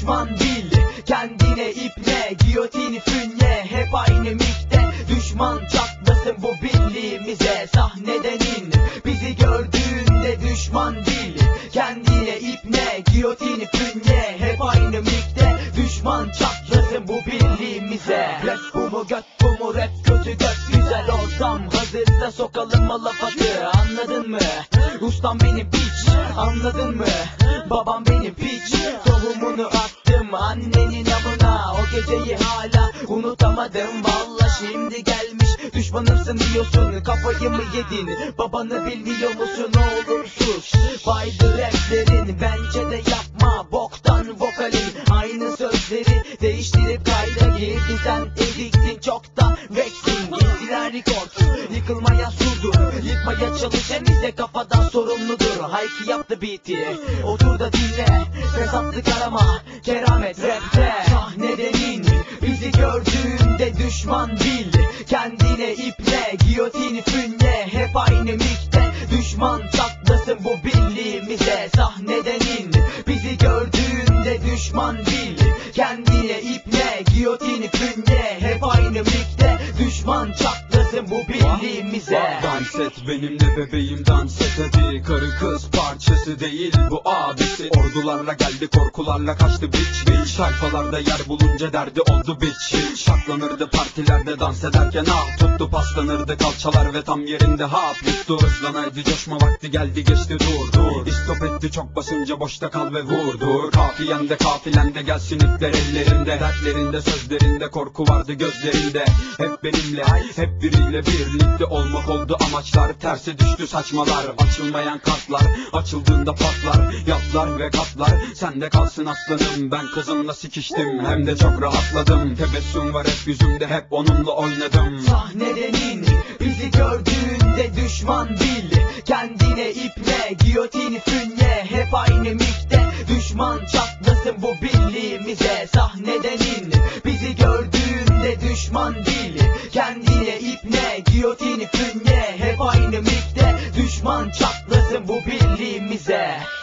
düşman bil Kendine ipne giyotini fünye. Hep aynı mikte düşman çatlasın bu birliğimize Sahneden in bizi gördüğünde düşman bil Kendine ipne giyotini fünye. Hep aynı mikte düşman çatlasın bu birliğimize Rap bu mu göt bu mu? Rap kötü göt güzel ortam. Hazırsa sokalım o lafatı anladın mı? Ustam benim piç anladın mı? Babam benim piç. Tohumunu attım annenin amına O geceyi hala unutamadım. Valla şimdi gelmiş. Düşmanımsın diyorsun. Kafayı mı yedin? Babanı bilmiyor musun olur sus. Baydı raplerin bence de yapma. Boktan vokalin. Aynı sözleri değiştirip kayda girdin. Sen ediktin çoktan çalışan ise kafadan sorumludur. Hayki yaptı beat'i. Otur da dinle. Fesatlık arama. Keramet rapte. Sahneden in Bizi gördüğünde düşman bil. Kendine iple. Giyotini fünye. Hep aynı mikte. Düşman çatlasın bu birliğimize Sahneden in Bizi gördüğünde düşman bil. Kendine iple. Giyotini fünye. Hep aynı mikte. Düşman bu birliğimize Dans et benimle bebeğim dans et. Hadi Karı kız parçası değil bu abisi. Ordularla geldi korkularla kaçtı biç biç. Sayfalarda yer bulunca derdi oldu biç biç Saklanırdı partilerde dans ederken ah tuttu Paslanırdı kalçalar ve tam yerinde hap yuttu. Hızlanaydı coşma vakti geldi geçti dur dur. İstop etti çok basınca boşta kal ve vur dur. Kafiyende kafilende gelsin ipler ellerinde. Dertlerinde sözlerinde korku vardı gözlerinde. Hep benimle hep biriyle birlikte olmak oldu. Amaçlar Terse düştü saçmalar. Açılmayan kartlar Açıldığında patlar Yatlar ve katlar Sende kalsın aslanım Ben kızımla sikiştim. Hem de çok rahatladım. Tebessüm var hep yüzümde Hep onunla oynadım. Sahnedenin Bizi gördüğünde düşman bil Kendine iple Giyotini fünye. Hep aynı mikte Düşman çatlasın bu birliğimize Sahnedenin Bizi gördüğünde düşman bil Kendine iple Giyotini fünye. Hep aynı mikte Düşman çatlasın mobilimize